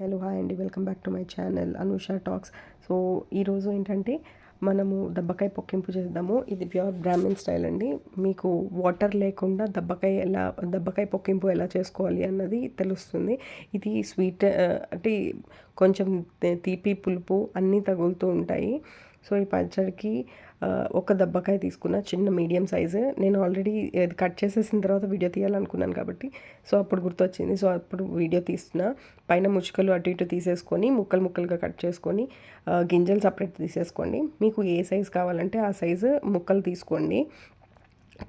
Hello hi అండి welcome back to my channel Anusha talks. So ఈరోజు ఏంటంటే మనము దబ్బకాయ పొక్కింపు చేద్దాము. ఇది ప్యూర్ బ్రాహ్మణ్ స్టైల్ అండి. మీకు వాటర్ లేకుండా దబ్బకాయ ఎలా దబ్బకాయ పొక్కింపు ఎలా చేసుకోవాలి అన్నది తెలుస్తుంది. ఇది స్వీట్ అంటే కొంచెం తీపి పులుపు అన్నీ తగులుతూ ఉంటాయి. సో ఈ పచ్చడికి ఒక దబ్బకాయ తీసుకున్న చిన్న మీడియం సైజు. నేను ఆల్రెడీ కట్ చేసేసిన తర్వాత వీడియో తీయాలనుకున్నాను కాబట్టి సో అప్పుడు గుర్తొచ్చింది. సో అప్పుడు వీడియో తీస్తున్నా. పైన ముచ్చుకలు అటు ఇటు తీసేసుకొని ముక్కలు ముక్కలుగా కట్ చేసుకొని గింజలు సపరేట్ తీసేసుకోండి. మీకు ఏ సైజు కావాలంటే ఆ సైజు ముక్కలు తీసుకోండి.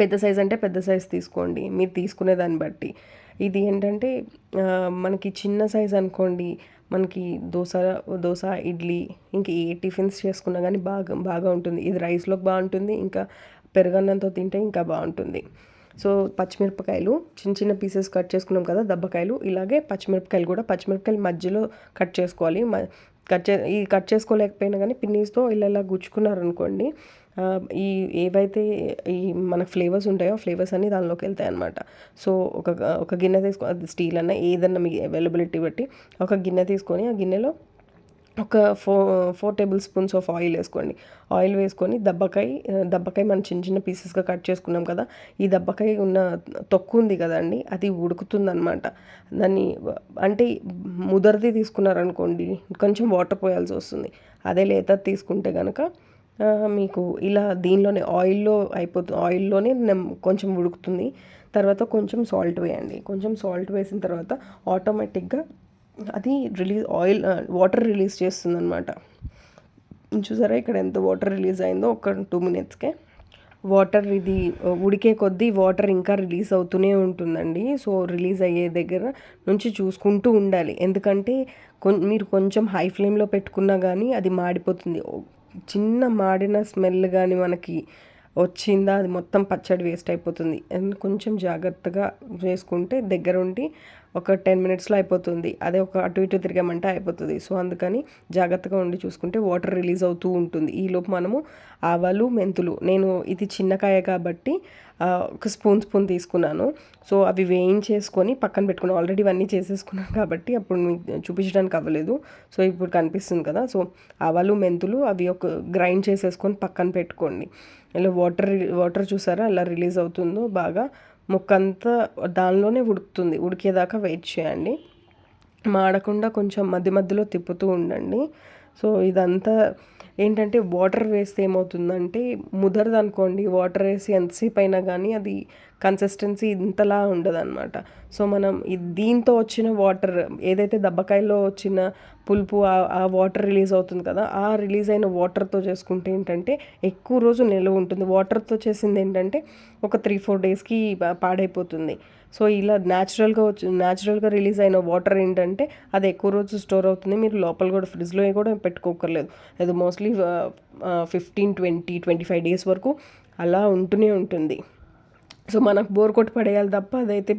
పెద్ద సైజ్ అంటే పెద్ద సైజ్ తీసుకోండి. మీరు తీసుకునే దాన్ని బట్టి. ఇది ఏంటంటే మనకి చిన్న సైజ్ అనుకోండి మనకి దోశ దోశ ఇడ్లీ ఇంకా ఏ టిఫిన్స్ చేసుకున్నా కానీ బాగా బాగా ఉంటుంది. ఇది రైస్లోకి బాగుంటుంది ఇంకా పెరుగన్నంతో తింటే ఇంకా బాగుంటుంది. సో పచ్చిమిరపకాయలు చిన్న చిన్న పీసెస్ కట్ చేసుకున్నాం కదా దబ్బకాయలు ఇలాగే పచ్చిమిరపకాయలు కూడా పచ్చిమిరపకాయలు మధ్యలో కట్ చేసుకోవాలి. కట్ చే ఈ కట్ చేసుకోలేకపోయినా కానీ పిన్నీస్తో ఇలా ఇలా గుచ్చుకున్నారనుకోండి ఈ ఏవైతే ఈ మన ఫ్లేవర్స్ ఉంటాయో ఫ్లేవర్స్ అన్నీ దానిలోకి వెళ్తాయి అనమాట సో ఒక ఒక గిన్నె తీసుకో స్టీల్ అన్న ఏదన్నా మీ అవైలబిలిటీ బట్టి ఒక గిన్నె తీసుకొని ఆ గిన్నెలో ఒక four four tablespoons of oil వేసుకోండి. ఆయిల్ వేసుకొని దబ్బకాయ దబ్బకాయ మనం చిన్న చిన్న పీసెస్గా కట్ చేసుకున్నాం కదా ఈ దబ్బకాయ ఉన్న తొక్కు ఉంది కదండి అది ఉడుకుతుందనమాట దాన్ని అంటే ముదరది తీసుకున్నారనుకోండి కొంచెం వాటర్ పోయాల్సి వస్తుంది. అదే లేత తీసుకుంటే కనుక మీకు ఇలా దీనిలోనే ఆయిల్లో అయిపోతుంది ఆయిల్లోనే కొంచెం ఉడుకుతుంది. తర్వాత కొంచెం సాల్ట్ వేయండి. కొంచెం సాల్ట్ వేసిన తర్వాత ఆటోమేటిక్గా అది రిలీజ్ ఆయిల్ వాటర్ రిలీజ్ చేస్తుందన్నమాట. చూసారా? ఇక్కడ ఎంత వాటర్ రిలీజ్ అయిందో ఒక టూ మినిట్స్కే. వాటర్ ఇది ఉడికే కొద్దీ వాటర్ ఇంకా రిలీజ్ అవుతూనే ఉంటుందండి. సో రిలీజ్ అయ్యే దగ్గర నుంచి చూసుకుంటూ ఉండాలి. ఎందుకంటే మీరు కొంచెం హై ఫ్లేమ్లో పెట్టుకున్నా కానీ అది మాడిపోతుంది. చిన్న మాడిన స్మెల్ కానీ మనకి వచ్చిందా? అది మొత్తం పచ్చడి వేస్ట్ అయిపోతుంది. కొంచెం జాగ్రత్తగా చేసుకుంటే దగ్గరుండి ఒక టెన్ మినిట్స్లో అయిపోతుంది. అదే ఒక అటు ఇటు తిరిగామంటే అయిపోతుంది. సో అందుకని జాగ్రత్తగా ఉండి చూసుకుంటే వాటర్ రిలీజ్ అవుతూ ఉంటుంది. ఈలోపు మనము ఆవాలు మెంతులు. నేను ఇది చిన్నకాయ కాబట్టి ఒక స్పూన్ స్పూన్ తీసుకున్నాను. సో అవి వేయించేసుకొని పక్కన పెట్టుకున్నాను. ఆల్రెడీ ఇవన్నీ చేసేసుకున్నాను కాబట్టి అప్పుడు మీకు చూపించడానికి అవ్వలేదు. సో ఇప్పుడు కనిపిస్తుంది కదా. సో ఆవాలు మెంతులు అవి ఒక గ్రైండ్ చేసేసుకొని పక్కన పెట్టుకోండి. ఇలా వాటర్ వాటర్ చూసారా? అలా రిలీజ్ అవుతుందో బాగా. ముక్కంతా దానిలోనే ఉడుకుతుంది. ఉడికేదాకా వెయిట్ చేయండి. మాడకుండా కొంచెం మధ్య మధ్యలో తిప్పుతూ ఉండండి. సో ఇదంతా ఏంటంటే వాటర్ వేస్తే ఏమవుతుందంటే ముదరదు అనుకోండి వాటర్ వేసి ఎంతసేపు అయినా కానీ అది కన్సిస్టెన్సీ ఇంతలా ఉండదన్నమాట. సో మనం దీంతో వచ్చిన వాటర్ ఏదైతే దబ్బకాయలో వచ్చిన పులుపు ఆ వాటర్ రిలీజ్ అవుతుంది కదా ఆ రిలీజ్ అయిన వాటర్తో చేసుకుంటే ఏంటంటే ఎక్కువ రోజు నిల్వ ఉంటుంది. వాటర్తో చేసింది ఏంటంటే ఒక త్రీ ఫోర్ డేస్కి పాడైపోతుంది. సో ఇలా న్యాచురల్గా వచ్చి న్యాచురల్గా రిలీజ్ అయిన వాటర్ ఏంటంటే అది ఎక్కువ రోజు స్టోర్ అవుతుంది. మీరు లోపల కూడా ఫ్రిడ్జ్లో కూడా పెట్టుకోకర్లేదు అది mostly fifteen twenty twenty five days వరకు అలా ఉంటూనే ఉంటుంది. సో మనకు బోర్ కొట్టి పడేయాలి తప్ప అదైతే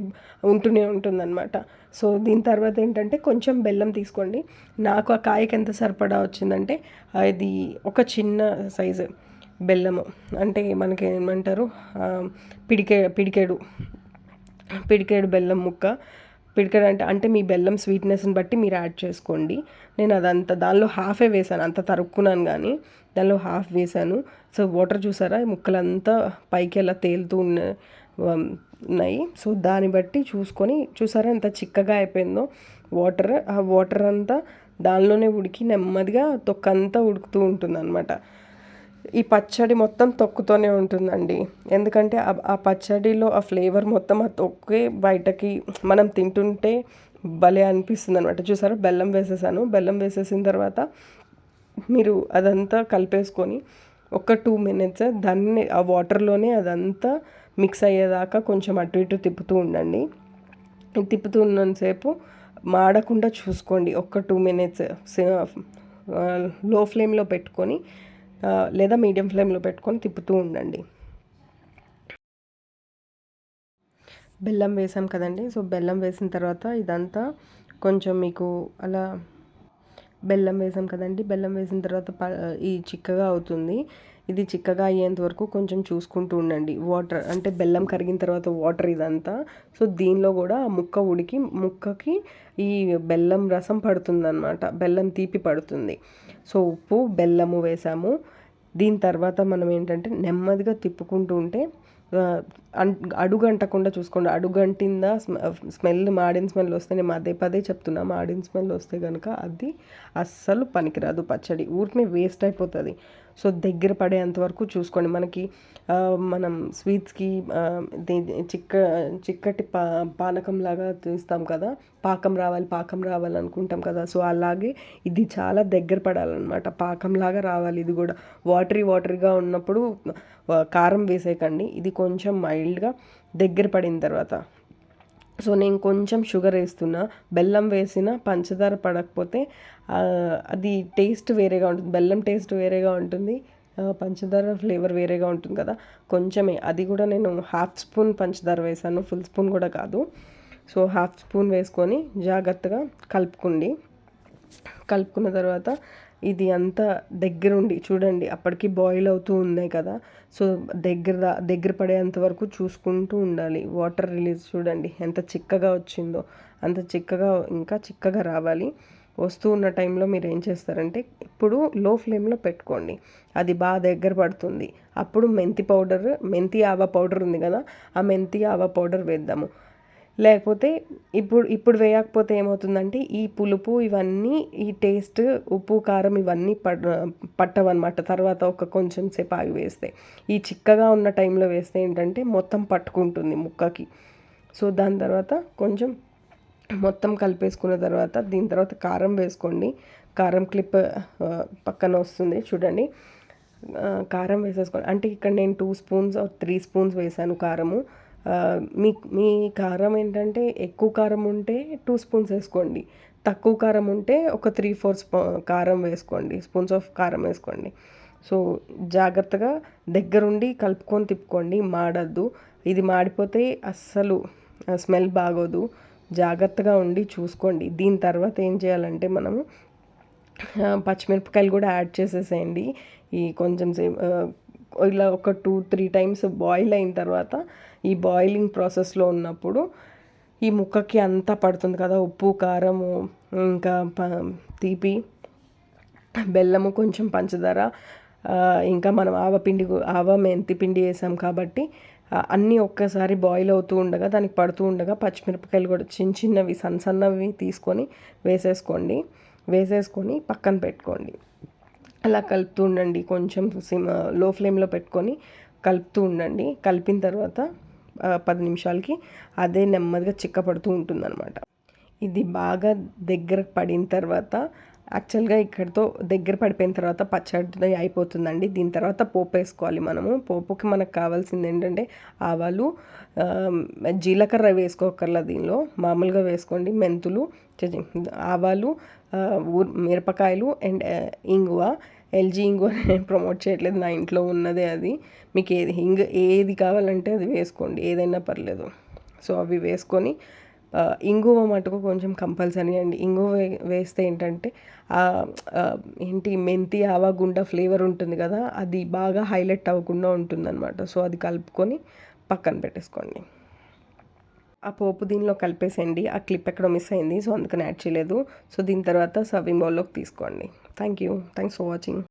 ఉంటూనే ఉంటుందన్నమాట. సో దీని తర్వాత ఏంటంటే కొంచెం బెల్లం తీసుకోండి. నాకు ఆ కాయకి ఎంత సరిపడా వచ్చిందంటే అది ఒక చిన్న సైజు బెల్లము. అంటే మనకి ఏమంటారు పిడికే పిడికేడు పిడికేడు బెల్లం ముక్క. పిడికేడు అంటే అంటే మీ బెల్లం స్వీట్నెస్ని బట్టి మీరు యాడ్ చేసుకోండి. నేను అదంతా దానిలో హాఫే వేసాను అంత తరుక్కున్నాను కానీ దానిలో హాఫ్ వేసాను. సో వాటర్ చూసారా? ముక్కలంతా పైకి అలా తేలుతూ ఉన్న ఉన్నాయి. సో దాన్ని బట్టి చూసుకొని చూసారా ఎంత చిక్కగా అయిపోయిందో వాటర్ ఆ వాటర్ అంతా దానిలోనే ఉడికి నెమ్మదిగా తొక్కంతా ఉడుకుతూ ఉంటుంది అనమాట ఈ పచ్చడి మొత్తం తొక్కుతోనే ఉంటుందండి. ఎందుకంటే ఆ పచ్చడిలో ఆ ఫ్లేవర్ మొత్తం ఆ తొక్కే బయటకి మనం తింటుంటే భలే అనిపిస్తుంది అనమాట చూసారా? బెల్లం వేసేసాను. బెల్లం వేసేసిన తర్వాత మీరు అదంతా కలిపేసుకొని ఒక టూ మినిట్స్ దాన్ని ఆ వాటర్లోనే అదంతా మిక్స్ అయ్యేదాకా కొంచెం అటు ఇటు తిప్పుతూ ఉండండి. తిప్పుతూ ఉన్నంతసేపు మాడకుండా చూసుకోండి. ఒక టూ మినిట్స్లో ఫ్లేమ్లో పెట్టుకొని లేదా మీడియం ఫ్లేమ్లో పెట్టుకొని తిప్పుతూ ఉండండి. బెల్లం వేసాం కదండి. సో బెల్లం వేసిన తర్వాత ఇదంతా కొంచెం మీకు అలా బెల్లం వేసాం కదండి. బెల్లం వేసిన తర్వాత ఈ చిక్కగా అవుతుంది. ఇది చిక్కగా అయ్యేంత వరకు కొంచెం చూసుకుంటూ ఉండండి. వాటర్ అంటే బెల్లం కరిగిన తర్వాత వాటర్ ఇదంతా. సో దీనిలో కూడా ఆ ముక్క ఉడికి ముక్కకి ఈ బెల్లం రసం పడుతుందన్నమాట. బెల్లం తీపి పడుతుంది. సో ఉప్పు బెల్లము వేసాము. దీని తర్వాత మనం ఏంటంటే నెమ్మదిగా తిప్పుకుంటూ ఉంటే అడుగంటకుండా చూసుకోండి. అడుగంటిందా స్మెల్ మాడిన స్మెల్ వస్తే నేను అదే పదే చెప్తున్నా మాడిన స్మెల్ వస్తే కనుక అది అస్సలు పనికిరాదు పచ్చడి. ఊరికనే వేస్ట్ అయిపోతుంది. సో దగ్గర పడేంత వరకు చూసుకోండి. మనకి మనం స్వీట్స్కి చిక్క చిక్కటి పా పానకంలాగా తీస్తాం కదా. పాకం రావాలి పాకం రావాలి అనుకుంటాం కదా. సో అలాగే ఇది చాలా దగ్గర పడాలన్నమాట. పాకంలాగా రావాలి. ఇది కూడా వాటరీ వాటరీగా ఉన్నప్పుడు కారం వేసేయకండి. ఇది కొంచెం మైల్డ్గా దగ్గర పడిన తర్వాత. సో నేను కొంచెం షుగర్ వేస్తున్నా బెల్లం వేసిన పంచదార పడకపోతే అది టేస్ట్ వేరేగా ఉంటుంది. బెల్లం టేస్ట్ వేరేగా ఉంటుంది పంచదార ఫ్లేవర్ వేరేగా ఉంటుంది కదా. కొంచెమే. అది కూడా నేను హాఫ్ స్పూన్ పంచదార వేసాను. ఫుల్ స్పూన్ కూడా కాదు. సో హాఫ్ స్పూన్ వేసుకొని జాగ్రత్తగా కలుపుకోండి. కలుపుకున్న తర్వాత ఇది అంతా దగ్గరుండి చూడండి అప్పటికి బాయిల్ అవుతూ ఉన్నాయి కదా. సో దగ్గర దగ్గర పడేంత వరకు చూసుకుంటూ ఉండాలి. వాటర్ రిలీజ్ చూడండి ఎంత చిక్కగా వచ్చిందో అంత చిక్కగా ఇంకా చిక్కగా రావాలి. వస్తూ ఉన్న టైంలో మీరు ఏం చేస్తారంటే ఇప్పుడు లో ఫ్లేమ్లో పెట్టుకోండి. అది బాగా దగ్గర పడుతుంది. అప్పుడు మెంతి పౌడర్ మెంతి ఆవా పౌడర్ ఉంది కదా ఆ మెంతి ఆవా పౌడర్ వేద్దాము. లేకపోతే ఇప్పుడు ఇప్పుడు వేయకపోతే ఏమవుతుందంటే ఈ పులుపు ఇవన్నీ ఈ టేస్ట్ ఉప్పు కారం ఇవన్నీ పడ్ పట్టవన్నమాట. తర్వాత ఒక కొంచెం సేపు ఆగి వేస్తే. ఈ చిక్కగా ఉన్న టైంలో వేస్తే ఏంటంటే మొత్తం పట్టుకుంటుంది ముక్కకి. సో దాని తర్వాత కొంచెం మొత్తం కలిపేసుకున్న తర్వాత దీని తర్వాత కారం వేసుకోండి. కారం క్లిప్ పక్కన వస్తుంది చూడండి. కారం వేసేసుకోండి. అంటే ఇక్కడ నేను టూ స్పూన్స్ త్రీ స్పూన్స్ వేసాను కారము. మీ మీ కారం ఏంటంటే ఎక్కువ కారం ఉంటే టూ స్పూన్స్ వేసుకోండి. తక్కువ కారం ఉంటే ఒక త్రీ ఫోర్ స్పూ కారం వేసుకోండి. స్పూన్స్ ఆఫ్ కారం వేసుకోండి. సో జాగ్రత్తగా దగ్గరుండి కలుపుకొని తిప్పుకోండి. మాడద్దు. ఇది మాడిపోతే అస్సలు స్మెల్ బాగోదు. జాగ్రత్తగా ఉండి చూసుకోండి. దీని తర్వాత ఏం చేయాలంటే మనము పచ్చిమిరపకాయలు కూడా యాడ్ చేసేసేయండి. ఈ కొంచెం సేపు ఇలా ఒక టూ త్రీ టైమ్స్ బాయిల్ అయిన తర్వాత ఈ బాయిలింగ్ ప్రాసెస్లో ఉన్నప్పుడు ఈ ముక్కకి అంతా పడుతుంది కదా ఉప్పు కారము ఇంకా తీపి బెల్లము కొంచెం పంచదార ఇంకా మనం ఆవపిండి ఆవ మెంతి పిండి వేసాం కాబట్టి అన్నీ ఒక్కసారి బాయిల్ అవుతూ ఉండగా దానికి పడుతూ ఉండగా పచ్చిమిరపకాయలు కూడా చిన్న చిన్నవి సన్న సన్నవి తీసుకొని వేసేసుకోండి. వేసేసుకొని పక్కన పెట్టుకోండి. అలా కలుపుతూ ఉండండి. కొంచెం సిమ్లో ఫ్లేమ్లో పెట్టుకొని కలుపుతూ ఉండండి. కలిపిన తర్వాత పది నిమిషాలకి అదే నెమ్మదిగా చిక్కపడుతూ ఉంటుందన్నమాట. ఇది బాగా దగ్గర పడిన తర్వాత యాక్చువల్గా ఇక్కడతో దగ్గర పడిపోయిన తర్వాత పచ్చడి అయిపోతుందండి. దీని తర్వాత పోపు వేసుకోవాలి మనము. పోపుకి మనకు కావాల్సింది ఏంటంటే ఆవాలు జీలకర్ర వేసుకోకర్లా దీనిలో. మామూలుగా వేసుకోండి. మెంతులు ఆవాలు మిరపకాయలు అండ్ ఇంగువ. ఎల్జీ ఇంగువ నేను ప్రమోట్ చేయట్లేదు. నా ఇంట్లో ఉన్నదే అది. మీకు ఏది ఇంగ్ ఏది కావాలంటే అది వేసుకోండి. ఏదైనా పర్లేదు. సో అవి వేసుకొని ఇంగువ మటుకు కొంచెం కంపల్సరీ అండి. ఇంగువ వేస్తే ఏంటంటే ఏంటి మెంతి ఆవగుండ ఫ్లేవర్ ఉంటుంది కదా అది బాగా హైలైట్ అవ్వకుండా ఉంటుందన్నమాట. సో అది కలుపుకొని పక్కన పెట్టేసుకోండి. ఆ పోపు దీనిలో కలిపేసేయండి. ఆ క్లిప్ ఎక్కడ మిస్ అయింది సో అందుకని యాడ్ చేయలేదు. సో దీని తర్వాత సర్వింగ్ బౌల్లోకి తీసుకోండి. Thank you. Thanks for watching.